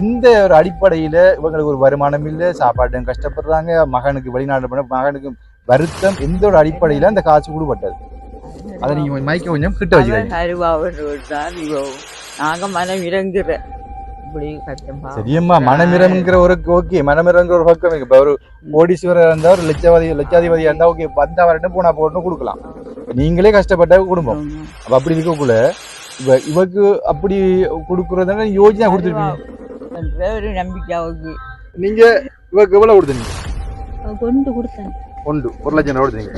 இந்த ஒரு அடிப்படையில இவங்களுக்கு ஒரு வருமானம் இல்லை சாப்பாடு கஷ்டப்படுறாங்க மகனுக்கு வெளிநாடு போன மகனுக்கு வருத்தம் எந்த ஒரு அடிப்படையில அந்த காசு கொடுப்பட்டது அதை நீங்க கொஞ்சம் மைக்க கொஞ்சம் கிட்ட வச்சுக்கிறீங்க கருவாவிடுதான் இவோ நாங்க மனம் இறங்குற இப்படி கஷ்டம் பாவம். சரியம்மா மனமிரம்ங்கிற ஒரு ஓகே மனமிரங்கிற ஒரு பக்கம் இருக்கு. ஒரு கோடீஸ்வரர் இருந்தா ஒரு லட்சவாதி லட்சாதிபதியா இருந்தா ஓகே வந்தா வரட்டும் போனா போட்டு கொடுக்கலாம். நீங்களே கஷ்டப்பட்ட குடும்பம். அப்ப அப்படி இருக்கக்குள்ள இவ இவக்கு அப்படி கொடுக்கறதுனா யோஜனா கொடுத்துருப்பீங்க. ஒரு நம்பிக்கை அவருக்கு. நீங்க இவக்கு எவ்வளவு கொடுத்தீங்க? கொண்டு கொடுத்தேன். ஒன்று. ஒரு லட்சம் கொடுத்தீங்க?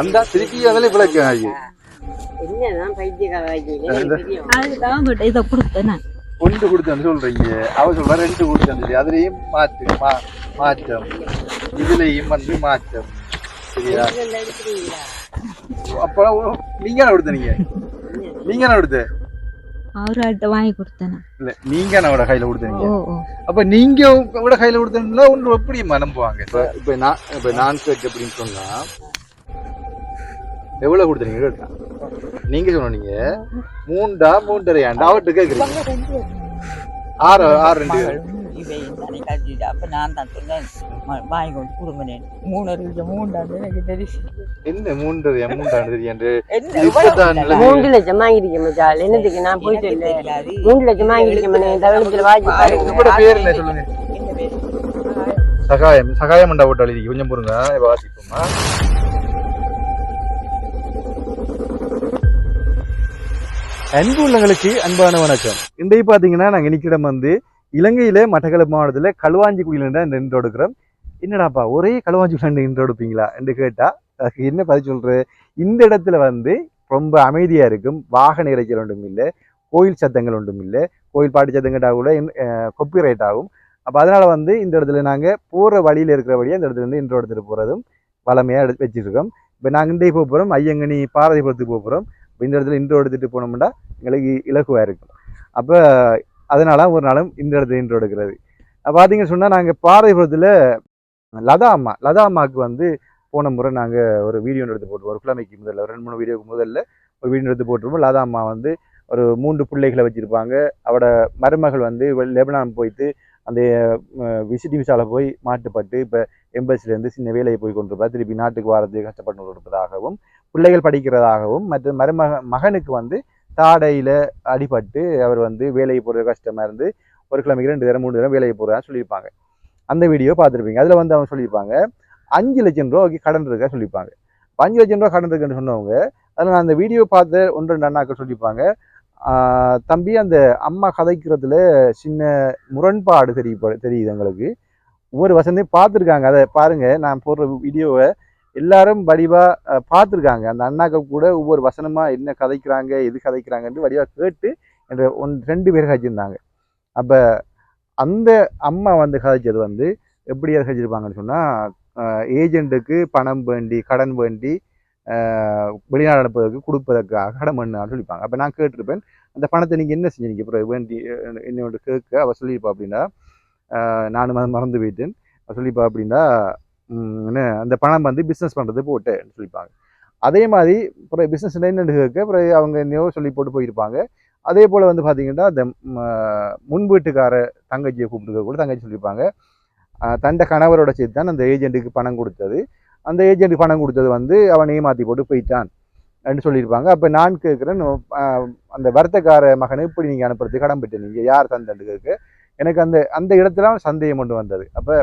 அந்த திருப்பி அதில் இவ்வளவு ஆகி. இதை கொடுத்தேன் சொல்றீங்க. அவ சொல்ற ரெண்டு கொடுத்தேன்னு சொல்லி அதுலயும் மாற்று மா மாற்றம். இதுலயும் வந்து மாற்றம். சரியா? அப்ப நீங்க என்ன கொடுத்தீங்க? நீங்க என்ன கொடுத்த அவர்கிட்ட வாங்கி கொடுத்தேன் நான். இல்ல நீங்க என்னோட கையில கொடுத்தீங்க? அப்ப நீங்க விட கையில கொடுத்தீங்களா? ஒன்று எப்படிமா நம்புவாங்க இப்ப இப்ப நான் இப்ப நான் கேட்க அப்படின்னு சொன்னா எவ்வளவு கொடுத்தீங்க? கேட்டேன் நீங்க சொன்னீங்க மூண்டா மூன்றரையாண்டா அவர்கிட்ட கேக்குறீங்க. ஆறு ஆறு ரெண்டு மகளும் இவையும் தானே கட்டிட்டு அப்ப நான் தான் சொன்னேன் வாங்கி கொண்டு கொடுங்கனேன் மூணு இருக்கு மூண்டாண்டு எனக்கு தெரியும் என்ன மூன்றரையா மூன்றாண்டு நல்லது. மூன்று லட்சம் வாங்கிருக்கேன் மச்சான் என்னதுக்கு நான் போயிட்டு இல்லை. மூன்று லட்சம் வாங்கிருக்கேன் தவளத்தில் வாங்கி சொல்லுங்க? சகாயம். சகாயம் மண்டா போட்டு எழுதி கொஞ்சம் பொறுங்க இப்ப வாசிப்போமா? அன்பு உள்ளங்களுக்கு அன்பான வணக்கம். இன்றைக்கு பாத்தீங்கன்னா நாங்க நிக்கிடம் வந்து இலங்கையிலே மட்டக்களப்பு மாவட்டத்தில் களுவாஞ்சிக்குடியில இருந்தா நின்று எடுக்கிறோம். என்னடாப்பா ஒரே களுவாஞ்சிக்குடியில நின்று எடுப்பீங்களா என்று கேட்டால் அதுக்கு என்ன பதில் சொல்கிறது இந்த இடத்துல வந்து ரொம்ப அமைதியாக இருக்கும். வாகன இறைச்சல் ஒன்றும் இல்லை. கோயில் சத்தங்கள் ஒன்றும் இல்லை. கோயில் பாட்டு சத்தம் கேட்டால் கூட கொப்பி ரைட் ஆகும். அப்போ அதனால் வந்து இந்த இடத்துல நாங்கள் போகிற வழியில் இருக்கிற வழியாக இந்த இடத்துல இருந்து இன்ட்ரோ எடுத்துகிட்டு போகிறதும் வளமையாக எடுத்து வச்சுருக்கோம். இப்போ நாங்கள் இன்றைக்கு போக போகிறோம் ஐயங்கனி பாரதிபுரத்துக்கு போக போகிறோம் இப்போ இந்த இடத்துல இன்ட்ரோ எடுத்துகிட்டு போனோம்னா எங்களுக்கு இலக்குவாக இருக்கும். அப்போ அதனால ஒரு நாளும் இந்த இடத்துல இன்ட்ரோ எடுக்கிறது. பார்த்தீங்கன்னு சொன்னால் நாங்கள் பாறைபுரத்தில் லதா அம்மா லதா அம்மாவுக்கு வந்து போன முறை நாங்கள் ஒரு வீடியோ எடுத்து போட்டுருவோம் ஒரு கிழமைக்கு முதல்ல ஒரு ரெண்டு மூணு வீடியோக்கு முதல்ல ஒரு வீடியோ எடுத்து போட்டுருவோம் லதா அம்மா வந்து ஒரு மூன்று பிள்ளைகளை வச்சுருப்பாங்க. அவட மருமகள் வந்து லெபனான் போயிட்டு அந்த விசிட் விசால போய் மாட்டுப்பட்டு இப்போ எம்பசிலேருந்து சின்ன வேலையை போய் கொண்டிருப்பா. திருப்பி நாட்டுக்கு வாரத்துக்கு கஷ்டப்பட்டு கொண்டிருப்பதாகவும் பிள்ளைகள் படிக்கிறதாகவும் மற்ற மருமக மகனுக்கு வந்து தாடையில் அடிபட்டு அவர் வந்து வேலைக்கு போகிற கஷ்டமாக இருந்து ஒரு கிழமைக்கு ரெண்டு தரம் மூணு தரம் வேலைக்கு போகிறதா சொல்லியிருப்பாங்க. அந்த வீடியோ பார்த்துருப்பீங்க. அதில் வந்து அவங்க சொல்லியிருப்பாங்க அஞ்சு லட்சம் ரூபாய்க்கு கடன் இருக்கா சொல்லியிருப்பாங்க. அஞ்சு லட்சம் ரூபா கடன் இருக்குன்னு சொன்னவங்க அதில் நான் அந்த வீடியோ பார்த்த ஒன்று ரெண்டு அண்ணாக்கள் சொல்லியிருப்பாங்க தம்பி அந்த அம்மா கதைக்கிறதுல சின்ன முரண்பாடு தெரிய தெரியுது எங்களுக்கு ஒவ்வொரு வசந்தையும் பார்த்துருக்காங்க. அதை பாருங்கள் நான் போடுற வீடியோவை எல்லாரும் வடிவா பார்த்துருக்காங்க. அந்த அண்ணாக்கள் கூட ஒவ்வொரு வசனமா என்ன கதைக்கிறாங்க எது கதைக்கிறாங்கன்ட்டு வடிவா கேட்டு என்ற ஒன் ரெண்டு பேர் கதைச்சிருந்தாங்க. அப்போ அந்த அம்மா வந்து கதைச்சது வந்து எப்படி கதைச்சிருப்பாங்கன்னு சொன்னால் ஏஜென்ட்டுக்கு பணம் வேண்டி கடன் வேண்டி வெளிநாடு அனுப்புவதற்கு கொடுப்பதற்காக கடன் பண்ணான்னு சொல்லிப்பாங்க. அப்போ நான் கேட்டிருப்பேன் அந்த பணத்தை நீங்கள் என்ன செஞ்சீங்க? அப்புறம் வேண்டி என்ன என்னோட கேட்க அவள் சொல்லியிருப்பா அப்படின்னா நானும் மறந்து போயிட்டேன் அவள் சொல்லியிருப்பா அப்படின்னா என்ன அந்த பணம் வந்து பிஸ்னஸ் பண்ணுறது போட்டுன்னு சொல்லிப்பாங்க. அதே மாதிரி அப்புறம் பிஸ்னஸ் என்னென்னு கேட்க அப்புறம் அவங்க என்னையோ சொல்லி போட்டு போயிருப்பாங்க. அதே போல் வந்து பார்த்தீங்கன்னா அந்த முன் வீட்டுக்கார தங்கச்சியை கூப்பிட்டு கூட தங்கச்சி சொல்லியிருப்பாங்க ஆஹ் தண்ட கணவரோட சேர்த்து தான் அந்த ஏஜென்ட்டுக்கு பணம் கொடுத்தது. அந்த ஏஜென்ட்டுக்கு பணம் கொடுத்தது வந்து அவன் ஏமாற்றி போட்டு போயிட்டான் அப்படின்னு சொல்லியிருப்பாங்க. அப்போ நான் கேட்குறேன் அந்த வருத்தக்கார மகனை இப்படி நீங்கள் அனுப்புறதுக்கு கடன் பெற்று நீங்கள் யார் தந்தன்னு கேட்க எனக்கு அந்த அந்த இடத்துல சந்தேகம் கொண்டு வந்தது. அப்போ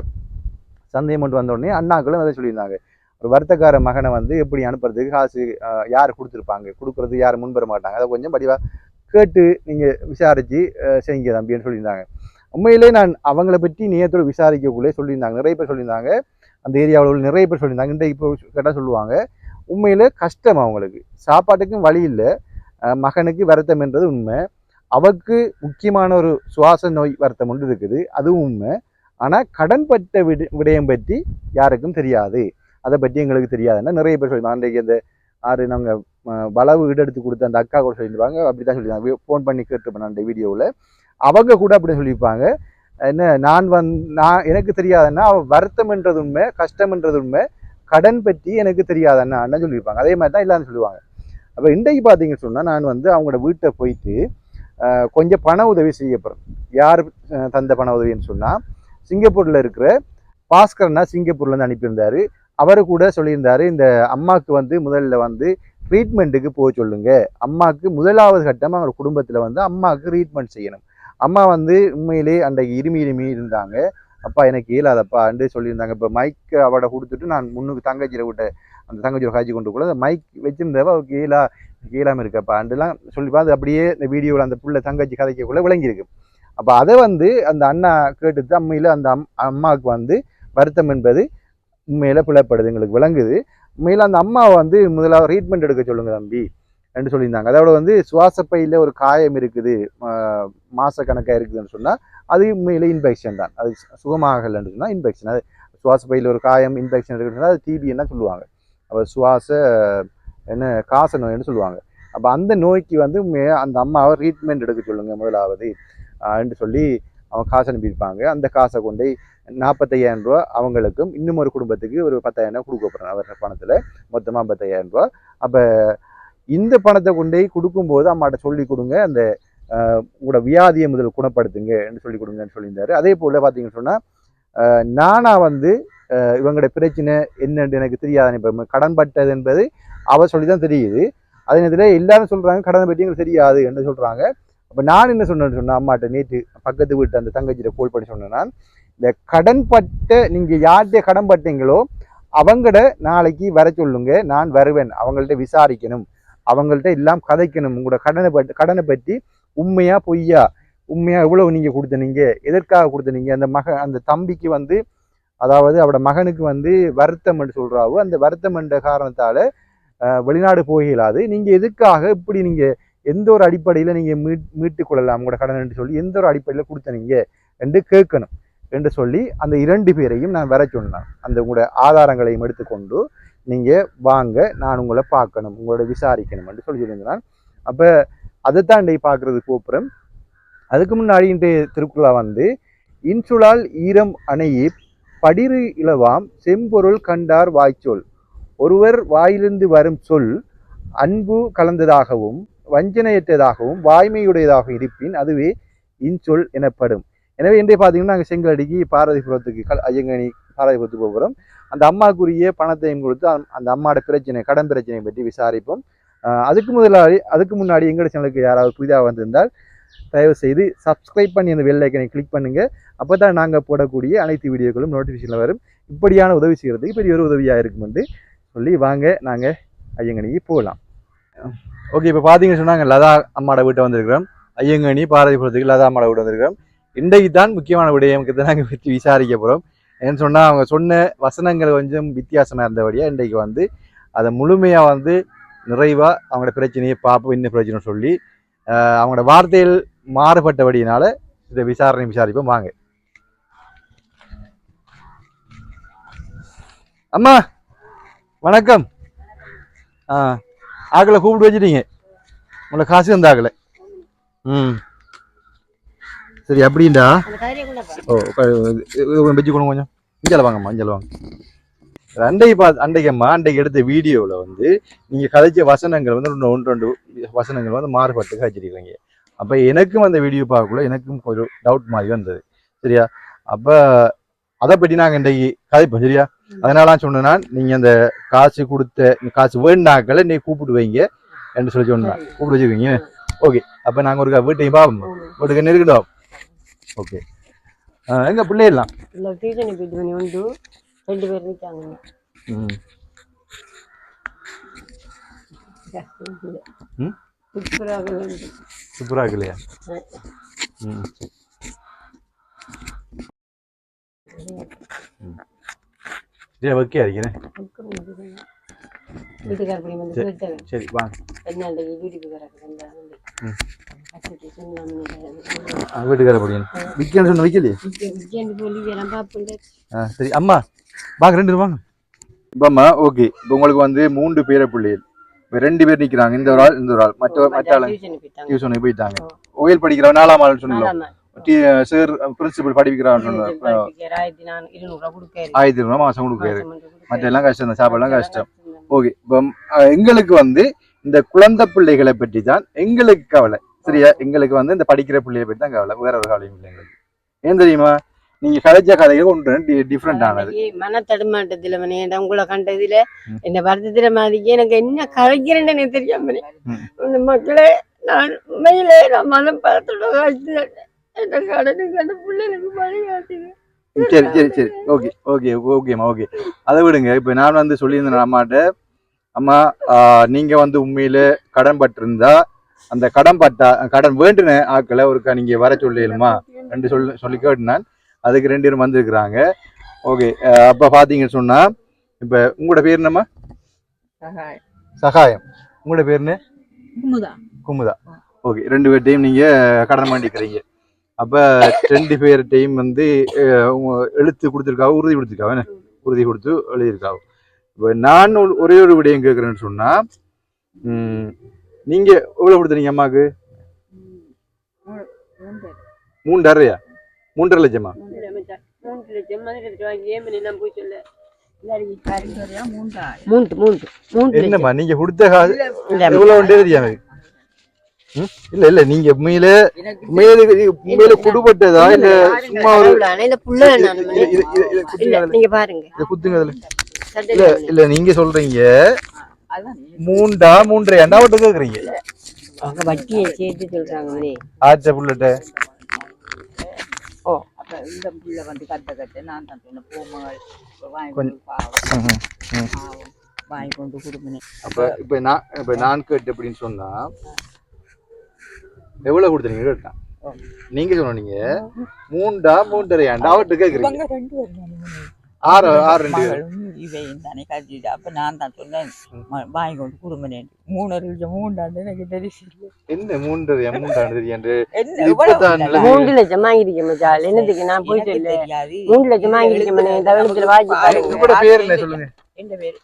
சந்தேகம் கொண்டு வந்தோடனே அண்ணாக்களும் அதை சொல்லியிருந்தாங்க. ஒரு வருத்தக்கார மகனை வந்து எப்படி அனுப்புறதுக்கு காசு யார் கொடுத்துருப்பாங்க? கொடுக்குறது யார் முன்பெற மாட்டாங்க. அதை கொஞ்சம் படிவா கேட்டு நீங்கள் விசாரித்து செய்யுங்க தம்பின்னு சொல்லியிருந்தாங்க. உண்மையிலே நான் அவங்கள பற்றி நேரத்தோடு விசாரிக்கக்குள்ளே சொல்லியிருந்தாங்க. நிறைய பேர் சொல்லியிருந்தாங்க. அந்த ஏரியாவில் உள்ள நிறைய பேர் சொல்லியிருந்தாங்க. இன்றைக்கு இப்போ கேட்டால் சொல்லுவாங்க. உண்மையில் கஷ்டம் அவங்களுக்கு. சாப்பாட்டுக்கும் வழி இல்லை. மகனுக்கு வருத்தம் என்றது உண்மை. அவருக்கு முக்கியமான ஒரு சுவாச நோய் வருத்தம் ஒன்று இருக்குது. அதுவும் உண்மை. ஆனால் கடன்பட்ட விட விடயம் பற்றி யாருக்கும் தெரியாது. அதை பற்றி எங்களுக்கு தெரியாதுன்னா நிறைய பேர் சொல்லியிருந்தாங்க. அன்றைக்கு அந்த ஆறு நாங்கள் வளவு எடுத்து கொடுத்த அந்த அக்கா கூட சொல்லியிருப்பாங்க. அப்படி தான் சொல்லியிருந்தாங்க ஃபோன் பண்ணி கேட்டுருப்பேன் அந்த வீடியோவில். அவங்க கூட அப்படி சொல்லியிருப்பாங்க. என்ன நான் வந் நான் எனக்கு தெரியாதுன்னா அவ வருத்தம்ன்றது உண்மை கஷ்டம்ன்றது உண்மை. கடன் பற்றி எனக்கு தெரியாதுன்னா அண்ணன் சொல்லியிருப்பாங்க. அதே மாதிரி தான் இல்லான்னு சொல்லுவாங்க. அப்போ இன்றைக்கு பார்த்தீங்கன்னு சொன்னால் நான் வந்து அவங்களோட வீட்டை போயிட்டு கொஞ்சம் பண உதவி செய்யப்படுறேன் யார் தந்த பண உதவின்னு சொன்னால் சிங்கப்பூரில் இருக்கிற பாஸ்கர்னா சிங்கப்பூர்லேருந்து அனுப்பியிருந்தாரு. அவர் கூட சொல்லியிருந்தாரு இந்த அம்மாவுக்கு வந்து முதல்ல வந்து ட்ரீட்மெண்ட்டுக்கு போக சொல்லுங்க. அம்மாவுக்கு முதலாவது கட்டமாக அவங்க குடும்பத்தில் வந்து அம்மாவுக்கு ட்ரீட்மெண்ட் செய்யணும். அம்மா வந்து உண்மையிலே அன்றைக்கு இருமி இருமி இருந்தாங்க. அப்பா எனக்கு இயலாதப்பான்னு சொல்லியிருந்தாங்க. இப்போ மைக் அவட கொடுத்துட்டு நான் முன்னுக்கு தங்கச்சியில் விட்ட அந்த தங்கச்சியோட காய்ச்சி கொண்டு கூட அந்த மைக் வச்சுருந்தவ அவருக்கு இயலா இயலாமல் இருக்கப்பா சொல்லி பார்த்து அப்படியே இந்த வீடியோவில் அந்த புள்ள தங்கச்சி கதைக்கக்குள்ள விளங்கியிருக்கு. அப்போ அதை வந்து அந்த அண்ணா கேட்டுட்டு அம்மையில் அந்த அம் அம்மாவுக்கு வந்து வருத்தம் என்பது உண்மையில் பிழைப்படுது எங்களுக்கு விளங்குது. உண்மையில் அந்த அம்மாவை வந்து முதலாக ட்ரீட்மெண்ட் எடுக்க சொல்லுங்கள் தம்பி என்று சொல்லியிருந்தாங்க. அதோட வந்து சுவாசப்பையில் ஒரு காயம் இருக்குது மாதக்கணக்காக இருக்குதுன்னு சொன்னால் அது உண்மையில் இன்ஃபெக்ஷன் தான். அது சுகமாகலைன்னு சொன்னால் இன்ஃபெக்ஷன் அது சுவாசப்பையில் ஒரு காயம் இன்ஃபெக்ஷன் இருக்குதுன்னா அது டிபி என்ன சொல்லுவாங்க. அப்போ சுவாச என்ன காச நோய்னு சொல்லுவாங்க. அப்போ அந்த நோய்க்கு வந்து அந்த அம்மாவை ட்ரீட்மெண்ட் எடுக்க சொல்லுங்கள் முதலாவது. என்று சொல்லி அவங்க காசு அனுப்பியிருப்பாங்க. அந்த காசை கொண்டு நாற்பத்தையாயிரம் ரூபா அவங்களுக்கும் இன்னும் ஒரு குடும்பத்துக்கு ஒரு பத்தாயிரம் ரூபா கொடுக்க போகிறேன் அவர் பணத்தில் மொத்தமாக ஐம்பத்தாயிரம் ரூபா அப்போ இந்த பணத்தை கொண்டு போய் கொடுக்கும்போது அம்மாட்ட சொல்லி கொடுங்க. அந்த உங்களோட வியாதியை முதல் குணப்படுத்துங்க என்று சொல்லி கொடுங்கன்னு சொல்லியிருந்தாரு. அதே போல் பார்த்தீங்கன்னு சொன்னால் நானாக வந்து இவங்களோட பிரச்சனை என்னன்னு எனக்கு தெரியாது. இப்போ கடன் பட்டது என்பது அவ சொல்லி தான் தெரியுது. அதே நேரத்தில் எல்லாரும் சொல்கிறாங்க கடன் பற்றி எங்களுக்கு தெரியாது என்று சொல்கிறாங்க அப்போ நான் என்ன சொன்னேன்னு சொன்னேன் அம்மாட்ட நேற்று பக்கத்து வீட்டு அந்த தங்கச்சியில கோல் பண்ணி சொன்னேன்னா இந்த கடன் பட்ட நீங்கள் யார்கிட்ட கடன் பட்டீங்களோ அவங்கட நாளைக்கு வர சொல்லுங்க நான் வருவேன். அவங்கள்ட்ட விசாரிக்கணும். அவங்கள்ட்ட எல்லாம் கதைக்கணும். உங்களோட கடனை பற்றி கடனை பற்றி உண்மையாக பொய்யா? உண்மையாக எவ்வளோ நீங்கள் கொடுத்தனீங்க எதற்காக கொடுத்தனீங்க அந்த மக அந்த தம்பிக்கு வந்து அதாவது அவட மகனுக்கு வந்து வருத்தம் என்று சொல்கிறாவோ அந்த வருத்தம் என்ற காரணத்தால் வெளிநாடு போகலாது. நீங்கள் எதுக்காக இப்படி நீங்கள் எந்த ஒரு அடிப்படையில் நீங்கள் மீட் மீட்டுக் கொள்ளலாம் உங்களோட கடன் என்று சொல்லி எந்த ஒரு அடிப்படையில் கொடுத்தனீங்க என்று கேட்கணும் என்று சொல்லி அந்த இரண்டு பேரையும் நான் வர சொன்னேன். அந்த உங்களோட ஆதாரங்களையும் எடுத்துக்கொண்டு நீங்கள் வாங்க நான் உங்களை பார்க்கணும் உங்களோட விசாரிக்கணும் என்று சொல்லி சொல்லியிருந்தான். அப்போ அதைத்தான் இன்றைக்கு பார்க்குறது கோபுரம். அதுக்கு முன்னாடி இன்றைய திருக்குறளா வந்து இன்சுலால் ஈரம் அணையி படிறு இளவாம் செம்பொருள் கண்டார் வாய்ச்சொல். ஒருவர் வாயிலிருந்து வரும் சொல் அன்பு கலந்ததாகவும் வஞ்சனையற்றதாகவும் வாய்மையுடையதாகவும் இருப்பின் அதுவே இன்சொல் எனப்படும். எனவே இன்றைய பார்த்தீங்கன்னா நாங்கள் செங்கலடிக்கு பாரதிபுரத்துக்கு கல் ஐயங்கனி பாரதிபுரத்துக்கு போகிறோம். அந்த அம்மாக்குரிய பணத்தையும் கொடுத்து அந்த- அந்த அம்மாவோட பிரச்சனை கடன் பிரச்சனையை பற்றி விசாரிப்போம். அதுக்கு முதலாளி அதுக்கு முன்னாடி எங்களோட சேனலுக்கு யாராவது புதிதாக வந்திருந்தால் தயவு செய்து சப்ஸ்கிரைப் பண்ணி அந்த வெள்ளை ஐக்கனை கிளிக் பண்ணுங்கள் அப்போ தான் நாங்கள் போடக்கூடிய அனைத்து வீடியோக்களும் நோட்டிஃபிகேஷனில் வரும். இப்படியான உதவி செய்கிறதுக்கு பெரிய ஒரு உதவியாக இருக்கும் என்று சொல்லி வாங்க நாங்கள் ஐயங்கனிக்கு போகலாம். ஓகே இப்போ பார்த்தீங்கன்னு சொன்னாங்க லதா அம்மாட வீட்டை வந்திருக்கிறோம். ஐயங்கனி பாரதிபுரத்துக்கு லதா அம்மாட வீட்டை வந்திருக்கிறோம். இன்றைக்கு தான் முக்கியமான விடயம்க்கு தான் நாங்கள் பற்றி விசாரிக்க போகிறோம் ஏன்னு சொன்னால் அவங்க சொன்ன வசனங்கள் கொஞ்சம் வித்தியாசமாக இருந்தபடியாக இன்றைக்கு வந்து அதை முழுமையாக வந்து நிறைவாக அவங்களோட பிரச்சனையை பார்ப்போம் என்ன பிரச்சனை சொல்லி அவங்களோட வார்த்தையில் மாறுபட்டபடியினால இதை விசாரணை விசாரிப்போம். வாங்க. அம்மா வணக்கம். ஆ. ஆக்களை கூப்பிட்டு வச்சுட்டீங்க. உங்களை காசு வந்த ஆகலை ம். சரி அப்படின்டா ஓ வா. வச்சு கொண்டு கொஞ்சம். இஞ்சல வாங்கம்மா இஞ்சல வாங்க. அண்டை பா அண்டைக்கம்மா அண்டைக்கு எடுத்த வீடியோவில் வந்து நீங்கள் கதைச்ச வசனங்கள் வந்து ரெண்டு ஒன்று ரெண்டு வசனங்கள் வந்து மாறுபட்டு கழிச்சிருக்கீங்க அப்போ எனக்கும் அந்த வீடியோ பார்க்கக்குள்ள எனக்கும் ஒரு டவுட் மாதிரி வந்தது. சரியா? அப்போ அதை பற்றி நாங்கள் இன்றைக்கு கதைப்போம் சரியா? அதனால நான் சொன்னேன்னா நீங்கள் அந்த காசு கொடுத்த காசு வேண்டாக்களை நீ கூப்பிட்டு வைங்க என்று சொல்லி சொன்னேன் கூப்பிட்டு வச்சுருக்கீங்க. ஓகே. அப்போ நாங்கள் ஒரு வீட்டையும் பார்ப்போம். வீட்டுக்கு என்ன இருக்கட்டும் ஓகே. எங்க பிள்ளைலாம் இல்ல டியூஷன் போயிட்டு பண்ணி உண்டு. ரெண்டு பேர் நிற்காங்க ம்? சூப்பராக இல்லையா ம். இது வீட்டுக்கார வந்து கேட்டவன் சரி வாங்க வீட்டுக்கார படிக்கணும் விற்கன்னு சொன்ன வைக்கலையே சரி அம்மா வாங்க ரெண்டு வாங்க. இப்போ அம்மா ஓகே. இப்போ உங்களுக்கு வந்து மூன்று பேர பிள்ளைகள். இப்போ ரெண்டு பேர் நிற்கிறாங்க இந்த ஒரு ஆள் இந்த ஒரு ஆள். மற்ற மற்ற ஆள் டியூஷன் போயிட்டாங்க. டியூஷனுக்கு போயிட்டாங்க. ஓயில் படிக்கிறவன் நாலாம் ஆள் சொன்னோம் நாலாமா. சார் பிரின்சிபல் படிக்கிறான்னு சொன்னார். படிப்பிக்கிற ஆயிரத்தி கொடுக்காரு மாசம் மட்டும் கொடுக்காரு. மற்ற எல்லாம் கஷ்டம் தான் சாப்பாடுலாம் கஷ்டம். ஓகே இப்போ எங்களுக்கு வந்து இந்த குழந்தை பிள்ளைகளை பற்றி தான் எங்களுக்கு கவலை. சரியா? எங்களுக்கு வந்து இந்த படிக்கிற பிள்ளைய பத்தி தான் கவலை. வேற ஒரு கவலையும் இல்லை எங்களுக்கு. ஏன் தெரியுமா? நீங்க கதைச்ச கதைகள் ஒன்று டிஃப்ரெண்ட் ஆனது. மன தடுமாட்டத்துல மணி ஏன்டா உங்களை கண்டதுல. என்ன வருத்தத்துல மாதிரி எனக்கு என்ன கலைக்கிறேன்னு எனக்கு தெரியாம மக்களே நான் உண்மையிலே நான் மனம் பார்த்துட்டு என்ன கடனுக்கு அந்த பிள்ளைகளுக்கு வழிகாட்டுங்க சரி சரி சரி. ஓகே ஓகே ஓகேம்மா ஓகே. அதை விடுங்க. இப்போ நான் வந்து சொல்லியிருந்தேன் அம்மாட்ட அம்மா ஆஹ், நீங்க வந்து உண்மையில கடன் பட்டிருந்தா அந்த கடன் பட்டா கடன் வேண்டின ஆட்களை ஒருக்கா நீங்க வர சொல்லிடுமா ரெண்டு சொல்லி சொல்லி கேட்டுனான். அதுக்கு ரெண்டு பேரும் வந்திருக்கிறாங்க. ஓகே அப்ப பாத்தீங்கன்னு சொன்னா இப்ப உங்களோட பேர் என்னம்மா? சகாயம். உங்களோட பேர் என்ன? குமுதா. குமுதா. ஓகே ரெண்டு பேர்ட்டையும் நீங்க கடன் பண்ணிக்கிறீங்க அப்ப ரெண்டு பேர்ட்டையும் வந்து எழுத்து கொடுத்துருக்காவோ உறுதி கொடுத்துருக்காவோ என்ன? உறுதி கொடுத்து எழுதியிருக்காவோ. இப்போ நான் ஒரு- ஒரே விடயம் கேட்குறேன்னு சொன்னா ம், நீங்க எவ்வளவு கொடுத்துறீங்க அம்மாவுக்கு? மூன்றரையா? மூன்றரை லட்சமா? என்னம்மா நீங்க கொடுத்த காசு எவ்வளவு உண்டே தெரியாம. ம்? இல்ல இல்ல நீங்க உண்மையில உண்மையில உண்மையில குடுபட்டதா? இல்ல சும்மா ஒரு. நீங்க பாருங்க. இது குத்துங்க இல்ல இல்ல. நீங்க சொல்றீங்க. மூண்டா மூன்றரை எண்டாவட்டு கேக்குறீங்க. அவங்க வட்டியை சேர்த்து சொல்றாங்க ஆச்ச புள்ளட்ட. ஓ அப்ப இந்த புள்ள வந்து கத்த கத்த நான் தான் சொன்ன பூமகள் வாங்கி. கொண்டு கொடுக்கணும் அப்ப இப்ப நான் இப்ப நான் கேட்டு அப்படின்னு சொன்னா எவ்வளவு கொடுத்தீங்க கேட்டான் நீங்க சொன்னீங்க மூண்டா மூன்றரை எண்டாவட்டு கேக்குறீங்க. இவங்க ரெண்டு பேரும் தானே. மணி. ஆறு ஆறு ரெண்டு இவையும் தானே கட்டிட்டு அப்ப நான் தான் சொன்னேன் வாங்கி கொண்டு கொடுக்கணும் மூணு லட்சம் மூண்டாண்டு எனக்கு தெரியும் என்ன மூன்றரை மூன்றாண்டு தெரியாது? மூன்று லட்சம் வாங்கிருக்கேன் மச்சான். என்னதுக்கு நான் போய் எனக்கு சொல்ல? தெரியாது. மூன்று லட்சம் வாங்கிருக்கேன் மணி தவணத்துல வாங்கி பாருங்க உங்களோட பேர் என்ன சொல்லுங்க. பேரு.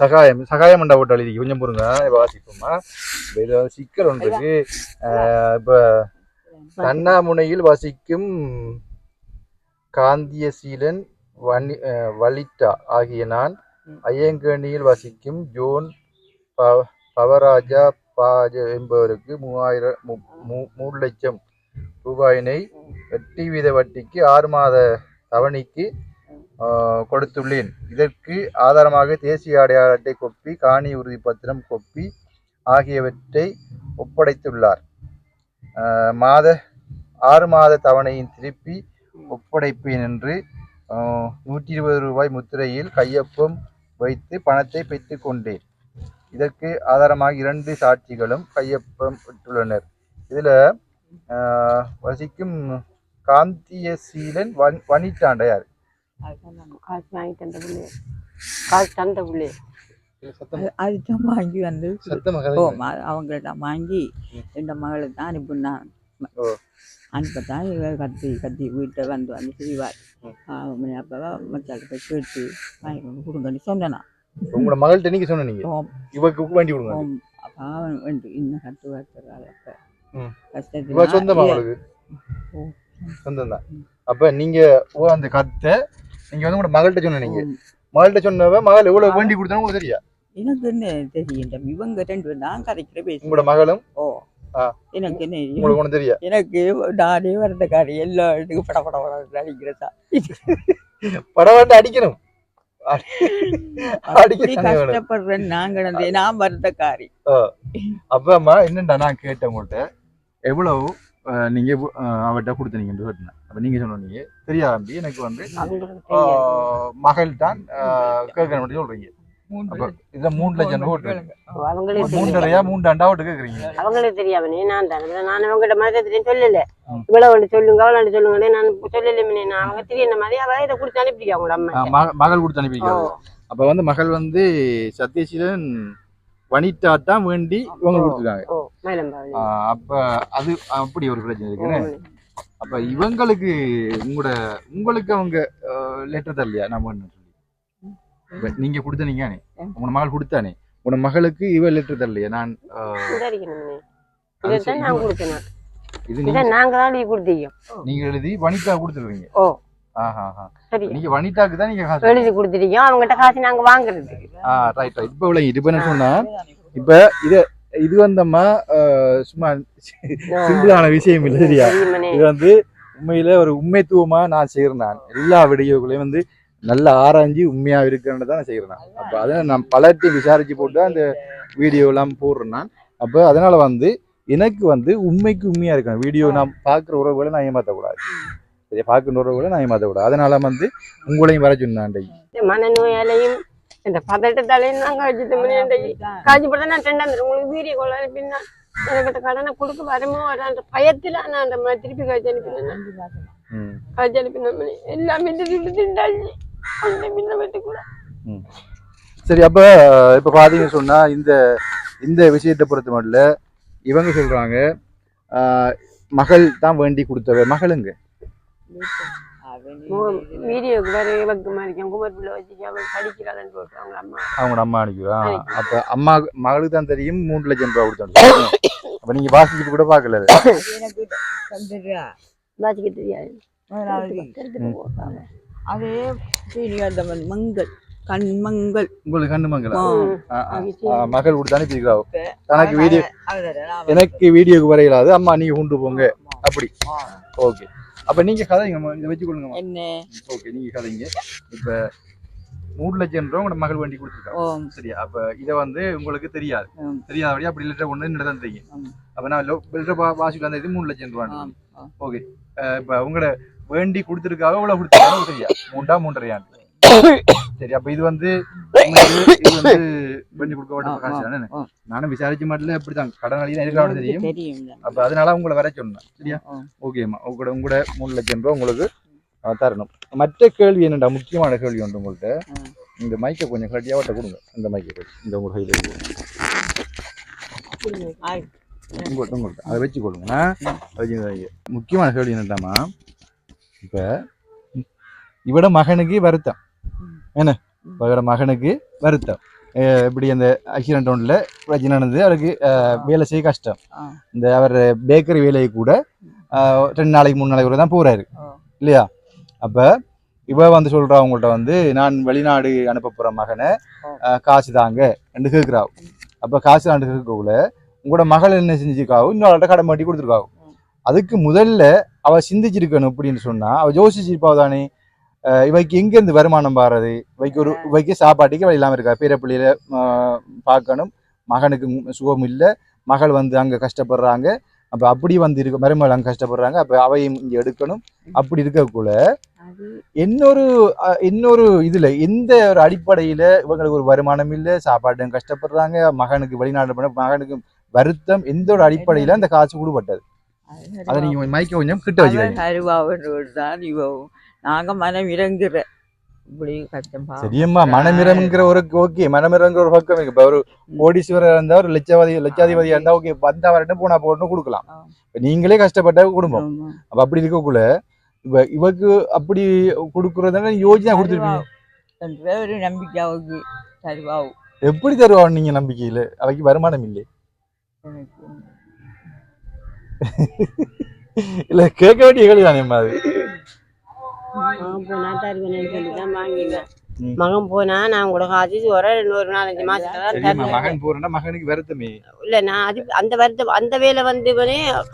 சகாயம். சகாயம் மண்டா போட்டு எழுதி கொஞ்சம் பொறுங்க வாசிப்போமா இப்ப இதுல சிக்கல் ஒன்று இருக்கு இப்ப தன்னாமுனையில் வசிக்கும் காந்தியசீலன் வனி வலிட்டா ஆகிய நான் ஐயங்கேணியில் வசிக்கும் ஜோன் பவராஜா பாஜ என்பவருக்கு மூவாயிரம் மூணு லட்சம் ரூபாயினை வட்டி வீத வட்டிக்கு ஆறு மாத தவணைக்கு கொடுத்துள்ளேன். இதற்கு ஆதாரமாக தேசிய அடையாள அட்டை கொப்பி காணி உறுதிப்பத்திரம் கொப்பி ஆகியவற்றை ஒப்படைத்துள்ளார். மாத ஆறு மாத தவணையின் திருப்பி ஒப்படைப்பேன் என்று நூற்றி இருபது ரூபாய் முத்திரையில் கையொப்பம் வைத்து பணத்தை பெற்று கொண்டேன். இதற்கு ஆதாரமாக இரண்டு சாட்சிகளும் கையொப்பம் விட்டுள்ளனர் இதில் வசிக்கும் காந்தியசீலன் வன் வனிட்டாண்டையார் அதுதான் காசு வாங்கி தந்த புள்ளே காசு தந்த புள்ளே அது- அதுதான் வாங்கி வந்து ஓ ம- அவங்கள்ட்ட வாங்கி இந்த மகளுக்கு தான் அனுப்புனான் ஓ. அனுப்பத்தான் இவ கத்தி கத்தி வீட்டை வந்து வந்து செய்வார். அப்போ மச்சாக்கு போய் கேட்டு வாங்கி கொண்டு கொடுங்கன்னு சொன்னேனா. உங்களோட மகள்கிட்ட நீங்க? சொன்னீங்க ஓம் இவக்கு வேண்டி கொடுங்க. ஓம். அப்போ அவன் வந்து இன்னும் கட்டு வைக்கிறாள் அப்போ. கஷ்டத்தில் சொந்த மகளுக்கு ஓ. சொந்தம் தான் அப்ப நீங்க ஓ அந்த கத்தை நீங்க வந்து உங்களோட மகள்கிட்ட சொன்னீங்க. மகள்கிட்ட சொன்னவ மகள் எவ்வளவு வேண்டி கொடுத்தாலும் உங்களுக்கு தெரியா? எனக்கு என்ன தெரியும். இவங்க ரெண்டு பேரும் நான் கதைக்கிற பேசி உங்களோட மகளும்? ஓ. எனக்கு என்ன உங்களுக்கு ஒண்ணு தெரியா? எனக்கு நானே வரதக்காரி எல்லா இடத்துக்கும் பட பட பட அடிக்கிறதா பரவாயில்ல அடிக்கணும். கஷ்டப்படுறேன் நான் கிடந்தே நான் வரதக்காரி அப்ப அம்மா என்னண்டா நான் கேட்டேன் உங்கள்கிட்ட எவ்வளவு நீங்க அவர்கிட்ட கொடுத்தீங்கன்னு கேட்டேன் அப்ப நீங்க சொன்னீங்க தெரியா தம்பி எனக்கு வந்து மகள் தான் கேட்கணும் இதுல மூணு லட்சம். மூன்றரையா மூன்றாண்டா விட்டு கேக்குறீங்க அவங்களே தெரியாமனே நான் தான். நான் அவங்ககிட்ட மாதிரி சொல்லல. இவ்வளவு ஒன்று சொல்லுங்க அவ்வளோ சொல்லுங்க நான் சொல்லல நான் அவங்க தெரியல மாதிரி அவ இதை கொடுத்து அம்மா. ஆஹ், மக- மகள் கொடுத்து அனுப்பிக்கிறது அப்ப வந்து மகள் வந்து சத்யசீலன் தான் வேண்டி இவங்க கொடுத்துருக்காங்க அப்ப அது அப்படி ஒரு பிரச்சனை இருக்குன்னு அப்ப இவங்களுக்கு உங்களோட உங்களுக்கு அவங்க லெட்டர் தரலையா? நம்ம சொல்லி. நீங்க கொடுத்த நீங்க உங்க மகள் கொடுத்தானே? உன மகளுக்கு இவ லெட்டர் தரலையா? நான் இது நீங்க நாங்க தான் நீங்க எழுதி வனிதா கொடுத்துருவீங்க. நீங்க வனிதாக்கு தான் நீங்க காசு எழுதி கொடுத்துட்டீங்க அவங்ககிட்ட காசு நாங்க வாங்குறதுக்கு ஆ ரைட் ரைட் இப்போ இப்போ என்ன சொன்னா இப்ப இத இது வந்தம்மா சும்மா சிம்பிளான விஷயம் இல்லை சரியா. இது வந்து உண்மையில ஒரு உண்மைத்துவமா நான் செய்கிறேன் நான். எல்லா வீடியோக்களையும் வந்து நல்லா ஆராய்ஞ்சு உண்மையா இருக்குன்னு தான் நான் செய்கிறேன் நான். அப்போ அதை நான் பலர்ட்டி விசாரிச்சு போட்டு அந்த வீடியோ எல்லாம் போடுறேன் நான். அப்போ அதனால வந்து எனக்கு வந்து உண்மைக்கு உண்மையா இருக்கணும். வீடியோ நான் பார்க்குற உறவுகளை நான் ஏமாற்றக்கூடாது சரியா பார்க்குற உறவுகளை நான் ஏமாற்றக்கூடாது அதனால வந்து உங்களையும் வர. இந்த மனநோயாலையும் இந்த பதட்டத்தாலையும் தான் காய்ச்சிட்டு மணி காய்ச்சி போட்டா நான் ரெண்டாம் உங்களுக்கு வீடியோ கொள்ள அனுப்பினா எனக்கு கடனை கொடுக்க வரமோ வரான்ற பயத்துல நான் அந்த மாதிரி திருப்பி காய்ச்சி அனுப்பினேன். காய்ச்சி அனுப்பின மணி எல்லாமே திருப்பி திண்டாச்சு அந்த மின்ன வெட்டி கூட. சரி அப்ப இப்ப பாத்தீங்கன்னு சொன்னா இந்த இந்த விஷயத்தை பொறுத்த மட்டும் இவங்க சொல்றாங்க ஆஹ், மகள் தான் வேண்டி கொடுத்தவ மகளுங்க மாதிரி குமார் பிள்ளை வச்சுக்க அவன் படிக்கிறாள்னு போட்டு அவங்க அம்மா. அவங்களோட அம்மா அனுப்பிவா அப்ப அம்மா மகளுக்கு தான் தெரியும் மூணு லட்சம் ரூபாய் கொடுத்தாங்க அப்ப கூட பாக்கல அது. எனக்கு தந்துடுறா. வாசிக்க தெரியாது. முதலாவது. எடுத்துட்டு போட்டாங்க. அதே சீனியர்தமன் மங்கள். கண் மங்கள். உங்களுக்கு கண்ணு மங்களா? ஆ. ஆ, ஆ. ஆ, மகள் கொடுத்து அனுப்பியிருக்காவோ தனக்கு வீடியோ. எனக்கு வீடியோக்கு வரையலாது. அம்மா நீங்க கொண்டு போங்க. அப்படி. ஓகே. அப்ப நீங்க கதைங்க இதை வச்சு என்ன? ஓகே நீங்க கதைங்க இப்ப மூணு லட்சம் ரூபா உங்களோட மகள் வண்டி கொடுத்துருக்காங்க. சரியா? அப்ப இத வந்து உங்களுக்கு தெரியாது. தெரியாதபடி அப்படி லிட்டர் ஒண்ணு ம். அப்ப நான் லிட்டர் வாசிட்டு வந்தது மூணு லட்சம் ஆம். ஓகே இப்ப உங்களோட வேண்டி கொடுத்துருக்காக இவ்வளவு கொடுத்துருக்காங்க தெரியா மூண்டா மூன்றரையான் சரி அப்ப இது வந்து வேண்டி கொடுக்கப்பட்ட காசு தானே. நானும் விசாரிச்ச மாட்டல இப்படிதான் கடன் வழி தான் இருக்கிறாங்க தெரியும்? அப்ப அதனால உங்களை வர சொன்னேன். சரியா. ஓகேம்மா உங்களோட உங்களோட மூணு லட்சம் ரூபாய் உங்களுக்கு தரணும். மற்ற கேள்வி என்னடா முக்கியமான கேள்வி உண்டு உங்கள்கிட்ட. இந்த மைக்கை கொஞ்சம் கட்டியாவட்ட கொடுங்க. இந்த மைக்கை இந்த உங்க கையில். உங்கள்கிட்ட உங்கள்கிட்ட அதை வச்சு வைங்க. முக்கியமான கேள்வி என்னட்டாமா இப்போ இவட மகனுக்கு வருத்தம். என்ன? இவட மகனுக்கு வருத்தம். இப்படி அந்த ஆக்சிடென்ட் ஒன்றில் பிரச்சனை நடந்தது. அவருக்கு வேலை செய்ய கஷ்டம். இந்த அவர் பேக்கரி வேலையை கூட ரெண்டு நாளைக்கு மூணு நாளைக்கு தான் போறாரு. ஆ. இல்லையா? அப்போ இவ வந்து சொல்றா அவங்கள்ட்ட வந்து நான் வெளிநாடு அனுப்ப போற மகனை காசு தாங்க. என்று கேட்குறா அப்போ காசு தாண்டு கேட்கக்குள்ள உங்களோட மகள் என்ன செஞ்சுக்காவோ இன்னொரு கடன் மாட்டி கொடுத்துருக்காவோ. ம். அதுக்கு முதல்ல அவ சிந்திச்சிருக்கணும் அப்படின்னு சொன்னா அவ யோசிச்சிருப்பாவ தானே. இவைக்கு எங்கேருந்து வருமானம் பாடுறது இவைக்கு ஒரு இவைக்கு சாப்பாட்டுக்கு வழி இல்லாமல் இருக்கா பேர பிள்ளையில ஆஹ் பார்க்கணும். மகனுக்கு சுகம் இல்லை. மகள் வந்து அங்கே கஷ்டப்படுறாங்க. அப்போ அப்படி வந்து இருக்க மருமகள் அங்கே கஷ்டப்படுறாங்க. அப்போ அவையும் இங்கே எடுக்கணும். அப்படி இருக்கக்குள்ள இன்னொரு இன்னொரு இதுல எந்த ஒரு அடிப்படையில இவங்களுக்கு ஒரு வருமானம் இல்லை சாப்பாடும் கஷ்டப்படுறாங்க மகனுக்கு வெளிநாடு போன மகனுக்கு வருத்தம் எந்த ஒரு அடிப்படையில அந்த காசு கொடுப்பட்டது அது அதை நீங்க மைக்க கொஞ்சம் கிட்ட அவன் நாங்க மனம் இறங்குற. இப்படி கஷ்டம். சரியம்மா மனமிரம்ங்கிற ஒரு ஓகே மனமிரங்கிற ஒரு பக்கம் இருக்கு. இப்ப ஒரு கோடீஸ்வரர் இருந்தா ஒரு லட்சவாதி லட்சாதிபதியா இருந்தா ஓகே வந்தா வரட்டும் போனா போட்டு கொடுக்கலாம். நீங்களே கஷ்டப்பட்ட குடும்பம். அப்ப அப்படி இருக்கக்குள்ள இப்ப இவக்கு அப்படி கொடுக்கறதுனால யோஜனா கொடுத்துருப்பீங்க. ஒரு நம்பிக்கை அவருக்கு. தருவாவும் எப்படி தருவாங்க நீங்க நம்பிக்கையில? அவைக்கு வருமானம் இல்லை. இல்ல கேட்க வேண்டிய கேள்வி தானே போனா தருவேன்னு சொல்லி தான் வாங்கினேன். மகன் போனா நான் கூட காசு ஒரு ரெண்டு ஒரு நாலஞ்சு மாசத்துல மகன் போறேன்னா மகனுக்கு வருத்தமே. இல்ல நான் அது அந்த வருத்தம் அந்த வேலை வந்து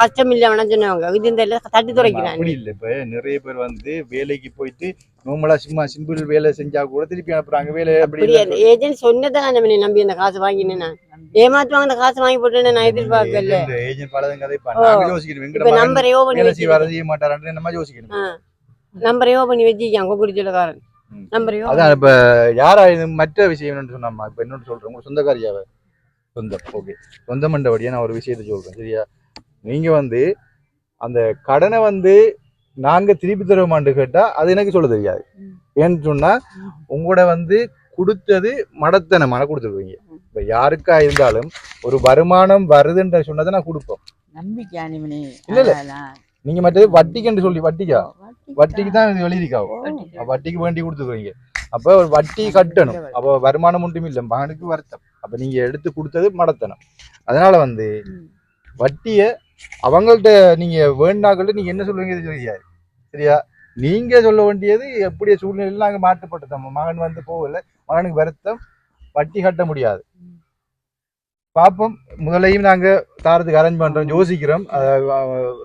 கஷ்டம் இல்ல வேணாம் சொன்னவங்க இது இந்த தட்டி துறைக்கிறான் அப்படி இல்ல இப்ப. நிறைய பேர் வந்து வேலைக்கு போயிட்டு நார்மலா சும்மா சிம்பிள் வேலை செஞ்சா கூட திருப்பி அனுப்புறாங்க. வேலை அப்படி. ஏஜென்ட் சொன்னதான் நம்ம நம்பி அந்த காசு வாங்கினேன் நான். ஏமாத்துவாங்க அந்த காசு வாங்கி போட்டேன்னு நான் எதிர்பார்க்கல. ஏஜென்ட் பலதும் கதை நம்பரையோ பண்ணி வேலை செய்வாரா வச்சிருக்கேன் செய்ய மாட்டாரான்னு நம்ம யோசிக்கணும். நம்பரையோ பண்ணி வச்சிருக்கான் குறிச்சலக்காரன். நம்பரையோ அதான் இப்ப யாரா இது மற்ற விஷயம் என்னன்னு சொன்னாமா இப்ப இன்னொன்று சொல்றேன். உங்க சொந்தக்காரியாவ? சொந்தம். ஓகே சொந்தம் மண்டபடியா நான் ஒரு விஷயத்தை சொல்றேன். சரியா? நீங்க வந்து அந்த கடனை வந்து நாங்க திருப்பி தருவோமான்னு கேட்டா அது எனக்கு சொல்ல தெரியாது. ஏன்னு சொன்னா உங்களோட வந்து கொடுத்தது மடத்தனமான கொடுத்துருவீங்க இப்ப யாருக்கா இருந்தாலும் ஒரு வருமானம் வருதுன்ற சொன்னதை நான் கொடுப்போம். நம்பிக்கை இல்ல, இல்ல. நீங்க மற்றது வட்டிக்குன்னு சொல்லி வட்டிக்கா? வட்டிக்கு தான் இது எழுதிக்காவும் அப்ப வட்டிக்கு வேண்டி கொடுத்துருவீங்க. அப்ப ஒரு வட்டி கட்டணும். அப்ப வருமானம் ஒன்றும் இல்லை மகனுக்கு வருத்தம். அப்ப நீங்க எடுத்து கொடுத்தது மடத்தனம். அதனால வந்து. வட்டிய அவங்கள்ட்ட நீங்க வேண்டாங்கள்ட்ட நீங்க என்ன சொல்லுவீங்க இது தெரியாது சரியா? நீங்க சொல்ல வேண்டியது எப்படி சூழ்நிலையில நாங்க மாற்றப்பட்டோம் மகன் வந்து போகல மகனுக்கு வருத்தம் வட்டி கட்ட முடியாது. பார்ப்போம் முதலையும் நாங்க தாரத்துக்கு அரேஞ்ச் பண்றோம் யோசிக்கிறோம்.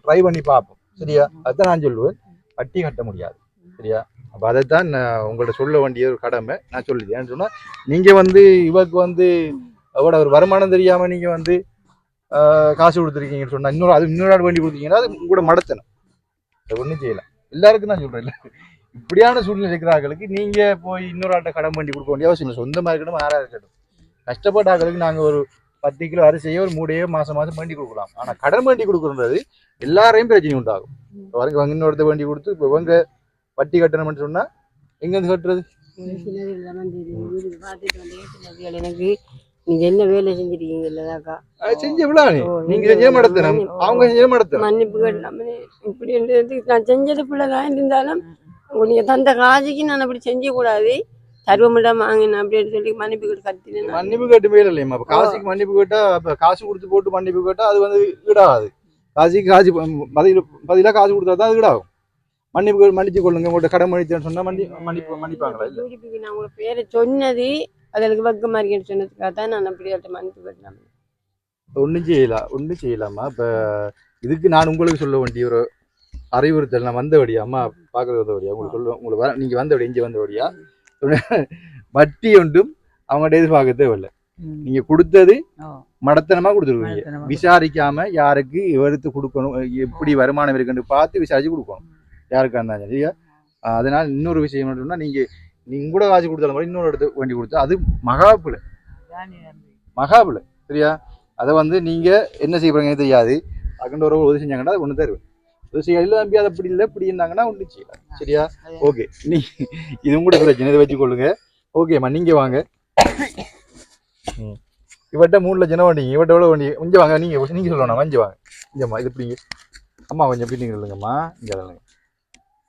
ட்ரை பண்ணி பார்ப்போம் சரியா? அதுதான் நான் சொல்லுவேன். வட்டி கட்ட முடியாது. சரியா? அப்போ அதைத்தான் நான் உங்கள்ட்ட சொல்ல வேண்டிய ஒரு கடமை. நான் சொல்லுது. ஏன்னு சொன்னா நீங்க வந்து இவருக்கு வந்து அவரோட ஒரு வருமானம் தெரியாம நீங்க வந்து காசு கொடுத்துருக்கீங்கன்னு சொன்னா இன்னொரு அது இன்னொரு ஆள் வேண்டி கொடுத்தீங்கன்னா அது கூட மடத்தணும் அது ஒன்றும் செய்யலாம் எல்லாருக்கும் நான் சொல்றேன். இல்ல இப்படியான சூழ்நிலை இருக்கிற நீங்கள் நீங்க போய் இன்னொரு ஆட்டை கடன் பண்ணி கொடுக்க வேண்டிய அவசியம் இல்லை. சொந்தமா இருக்கட்டும் யாரா இருக்கட்டும். கஷ்டப்பட்ட ஆக்களுக்கு நாங்க ஒரு பத்து கிலோ அரிசியோ ஒரு மூடையோ மாசம் மாதம் பண்ணி கொடுக்கலாம். ஆனால் கடன் பண்ணி கொடுக்குறது எல்லாரையும் பிரச்சனை உண்டாகும். இப்போ வரைக்கும் வங்க இன்னொருத்த வேண்டி கொடுத்து இப்போ இவங்க வட்டி கட்டணும்னு சொன்னால் எங்கேருந்து கட்டுறது? எனக்கு நீங்க என்ன வேலை செஞ்சிருக்கீங்க இல்லதாக்கா செஞ்ச விழானே நீங்க செஞ்ச மடத்தனம் அவங்க செஞ்ச மடத்தனம் மன்னிப்பு கேட்கலாமே இப்படி நான் செஞ்சது பிள்ளைதான் இருந்தாலும் நீங்க தந்த காசுக்கு நான் அப்படி செஞ்ச கூடாது சர்வமிடம் வாங்கினேன் அப்படின்னு சொல்லி மன்னிப்பு கேட்டு கத்தினேன் மன்னிப்பு கேட்டு மேல இல்லையம்மா காசுக்கு மன்னிப்பு கேட்டா காசு கொடுத்து போட்டு மன்னிப்பு கேட்டா அது வந்து ஈடாகாது. காசுக்கு காசு பதில பதிலா காசு கொடுத்தா தான் அது ஈடாகும் மன்னிப்பு மன்னிச்சு கொள்ளுங்க. உங்கள்ட்ட கடன் மன்னிச்சேன்னு சொன்னா மன்னி மன்னிப்பு மன்னிப்பாங்களா? இல்ல. நான் உங்களை பேரை சொன்னது அதுக்கு வக்கமா இருக்கேன்னு சொன்னதுக்காக தான் நான் அப்படி அவர்கிட்ட மன்னிப்பு கேட்டேன். ஒன்றும் செய்யலாம் ஒன்றும் செய்யலாமா? இப்போ இதுக்கு நான் உங்களுக்கு சொல்ல வேண்டிய ஒரு அறிவுறுத்தல் நான் வந்தபடியா அம்மா பார்க்கறது வந்தபடியா உங்களுக்கு சொல்லுவேன். உங்களுக்கு வர நீங்கள் வந்தபடி இங்கே வந்தபடியா வட்டி ஒன்றும் அவங்கள்ட்ட எதிர்பார்க்க தேவையில்லை. ம். நீங்க கொடுத்தது. மடத்தனமா கொடுத்துருவீங்க மடத்தனமா. விசாரிக்காம யாருக்கு எடுத்து கொடுக்கணும் எப்படி வருமானம் இருக்குன்னு பார்த்து விசாரிச்சு கொடுக்கணும். யாருக்கா இருந்தாலும் சரியா? அதனால இன்னொரு விஷயம் என்னன்னா நீங்க நீங்க கூட காசு கொடுத்தாலும் கூட இன்னொரு இடத்து வேண்டி கொடுத்தா அது நன்றி. மகாபுல சரியா? அதை வந்து நீங்க என்ன செய்ய போறீங்கன்னு தெரியாது. அக்கண்ட ஒரு உதவி செஞ்சாங்கன்னா அது ஒன்று தருவேன். இல்லை தம்பி அது அப்படி இல்லை இப்படி இருந்தாங்கன்னா ஒன்று செய்யலாம். சரியா. ஓகே. நீ இதுவும் கூட பிரச்சனை இதை வச்சுக்கொள்ளுங்க. ஓகேம்மா நீங்க வாங்க. இவட்ட மூணு லட்சம் வண்டிங்க. இவட்ட எவ்வளோ வண்டி? இங்கே வாங்க நீங்க நீங்க சொல்லணும். வஞ்சி வாங்க. இங்கம்மா இது பிடிங்க. அம்மா கொஞ்சம் பிடிங்க இல்லைங்கம்மா இங்கே இல்லைங்க